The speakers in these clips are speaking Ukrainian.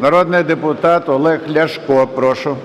Народний депутат Олег Ляшко, прошу.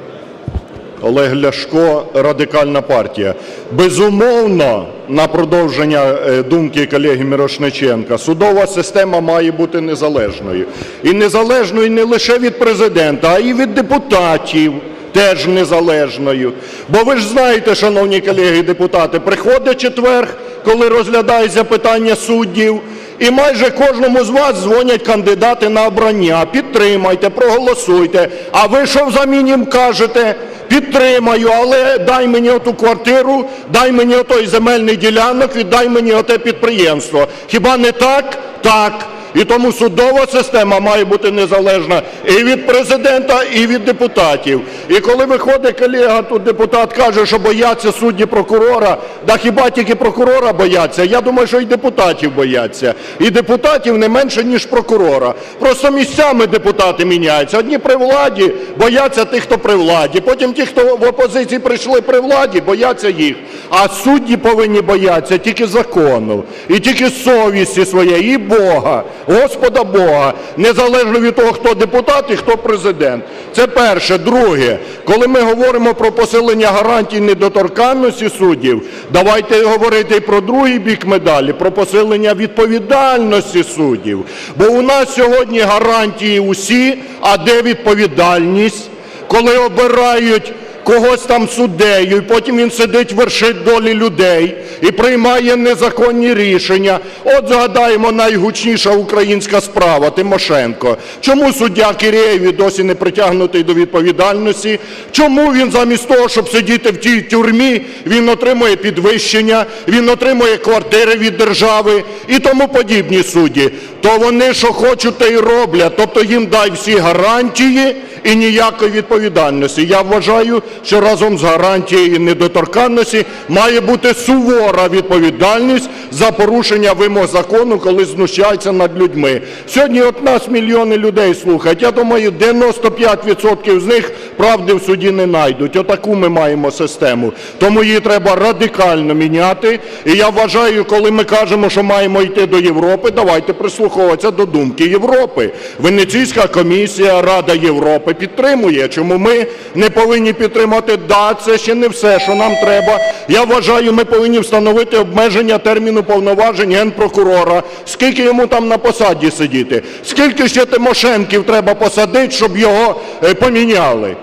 Олег Ляшко, Радикальна партія. Безумовно, на продовження е, думки колеги Мірошниченка, судова система має бути незалежною. І незалежною не лише від президента, а й від депутатів. Теж незалежною. Бо ви ж знаєте, шановні колеги депутати, приходить четверг, коли розглядається питання суддів, і майже кожному з вас дзвонять кандидати на обрання. Підтримайте, проголосуйте. А ви що взамін їм кажете? Підтримаю, але дай мені оту квартиру, дай мені отой земельний ділянок, віддай мені оте підприємство. Хіба не так? Так. І тому судова система має бути незалежна і від президента, і від депутатів. І коли виходить колега, тут депутат каже, що бояться судді прокурора, да хіба тільки прокурора бояться? Я думаю, що і депутатів бояться. І депутатів не менше, ніж прокурора. Просто місцями депутати міняються. Одні при владі бояться тих, хто при владі. Потім ті, хто в опозиції прийшли при владі, бояться їх. А судді повинні боятися тільки закону, і тільки совісті своєї, і Бога, Господа Бога, незалежно від того, хто депутат і хто президент. Це перше. Друге, коли ми говоримо про посилення гарантій недоторканності суддів, давайте говорити і про другий бік медалі, про посилення відповідальності суддів. Бо у нас сьогодні гарантії усі, а де відповідальність? Коли обирають когось там суддею, і потім він сидить, вершить долі людей і приймає незаконні рішення. От згадаємо найгучніша українська справа Тимошенко. Чому суддя Кірєєві досі не притягнутий до відповідальності? Чому він замість того, щоб сидіти в тій тюрмі, він отримує підвищення, він отримує квартири від держави і тому подібні судді? То вони що хочуть, те й роблять. Тобто їм дай всі гарантії і ніякої відповідальності. Я вважаю, що разом з гарантією недоторканності має бути сувора відповідальність за порушення вимог закону, коли знущаються над людьми. Сьогодні от нас мільйони людей слухають. Я думаю, 95% з них правди в суді не знайдуть. Отаку ми маємо систему. Тому її треба радикально міняти. І я вважаю, коли ми кажемо, що маємо йти до Європи, давайте прислуховуватися до думки Європи. Венеційська комісія, Рада Європи підтримує. Чому ми не повинні підтримати? Да, це ще не все, що нам треба. Я вважаю, ми повинні встановити обмеження терміну повноважень генпрокурора. Скільки йому там на посаді сидіти? Скільки ще Тимошенків треба посадити, щоб його е, поміняли?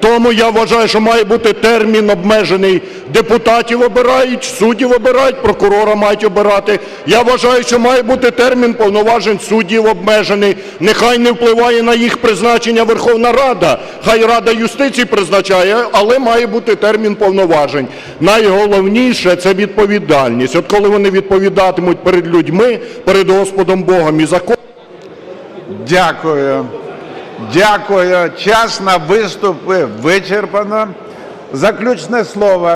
Тому я вважаю, що має бути термін обмежений. Депутатів обирають, суддів обирають, прокурора мають обирати. Я вважаю, що має бути термін повноважень суддів обмежений. Нехай не впливає на їх призначення Верховна Рада, хай Рада юстиції призначає, але має бути термін повноважень. Найголовніше це відповідальність. От коли вони відповідатимуть перед людьми, перед Господом Богом і законом. Дякую. Дякую. Час на виступи вичерпано. Заключне слово.